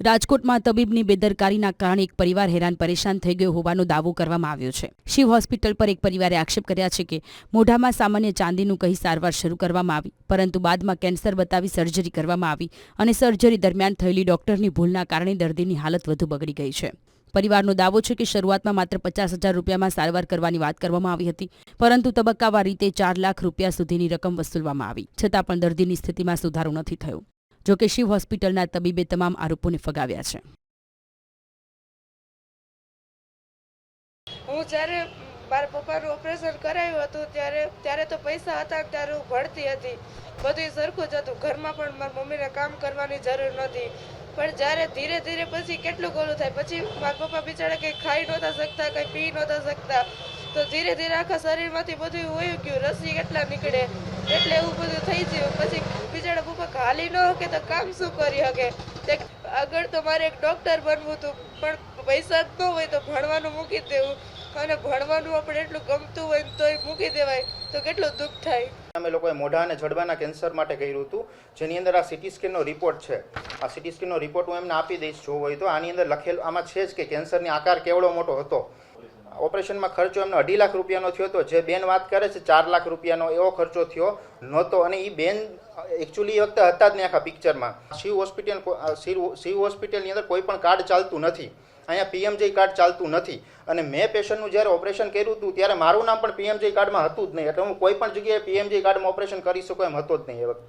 રાજકોટમાં તબીબની બેદરકારીના કારણે એક પરિવાર હેરાન પરેશાન થઈ ગયો હોવાનો દાવો કરવામાં આવ્યો છે. શિવ હોસ્પિટલ પર એક પરિવારે આક્ષેપ કર્યા છે કે મોઢામાં સામાન્ય ચાંદીનું કહી સારવાર શરૂ કરવામાં આવી, પરંતુ બાદમાં કેન્સર બતાવી સર્જરી કરવામાં આવી અને સર્જરી દરમિયાન થયેલી ડોક્ટરની ભૂલના કારણે દર્દીની હાલત વધુ બગડી ગઈ છે. પરિવારનો દાવો છે કે શરૂઆતમાં માત્ર પચાસ હજાર રૂપિયામાં સારવાર કરવાની વાત કરવામાં આવી હતી, પરંતુ તબક્કાવાર રીતે ચાર લાખ રૂપિયા સુધીની રકમ વસૂલવામાં આવી, છતાં પણ દર્દીની સ્થિતિમાં સુધારો નથી થયો. જોકે શિવ હોસ્પિટલના તબીબે તમામ આરોપોને ફગાવ્યા છે. હું જ્યારે મારા પપ્પાનું ઓપરેશન કરાયું હતું ત્યારે ત્યારે તો પૈસા હતા ત્યારે હું ભણતી હતી. બધું સરખું જ હતું. ઘરમાં પણ મારી મમ્મીને કામ કરવાની જરૂર નથી પણ જ્યારે ધીરે ધીરે પછી કેટલું ગોલું થાય? પછી મારા પપ્પા બિચારા કંઈ ખાઈ નહોતા શકતા, કંઈ પી નહોતા શકતા. તો ધીરે ધીરે આખા શરીરમાંથી બધું વયું ગયું. રસી કેટલા નીકળે? એટલે એવું બધું થઈ ગયું. પછી હાલી ન શકે તો કામ શું કરી શકે? તે આગળ તો મારે એક ડૉક્ટર બનવું હતું, પણ પૈસા જ ન હોય તો ભણવાનું મૂકી દેવું. અને ભણવાનું આપણે એટલું ગમતું હોય તોય મૂકી દેવાય. તો કેટલું દુઃખ થાય? અમે લોકોએ મોઢા અને જડબાના કેન્સર માટે કર્યું હતું. જેની અંદર આ સિટી સ્કેનનો રિપોર્ટ છે. આ સિટી સ્કેનનો રિપોર્ટ હું એમને આપી દઈશ, જો હોય તો. આની અંદર લખેલ, આમાં છે જ કે કેન્સરની આકાર કેવડો મોટો હતો. ઓપરેશનમાં ખર્ચો એમનો અઢી લાખ રૂપિયાનો થયો હતો. જે બેન વાત કરે છે, ચાર લાખ રૂપિયાનો એવો ખર્ચો થયો નહોતો. અને એ બેન એકચ્યુઅલી એ વખતે હતા જ નહીં આખા પિક્ચરમાં શિવ હોસ્પિટલ શિવ હોસ્પિટલની અંદર કોઈ પણ કાર્ડ ચાલતું નથી. અહીંયા પીએમજે કાર્ડ ચાલતું નથી. અને મેં પેશન્ટનું જ્યારે ઓપરેશન કર્યું હતું, ત્યારે મારું નામ પણ પીએમજે કાર્ડમાં હતું જ નહીં. એટલે હું કોઈ પણ જગ્યાએ પીએમજે કાર્ડમાં ઓપરેશન કરી શકું એમ હતો જ નહીં એ વખતે.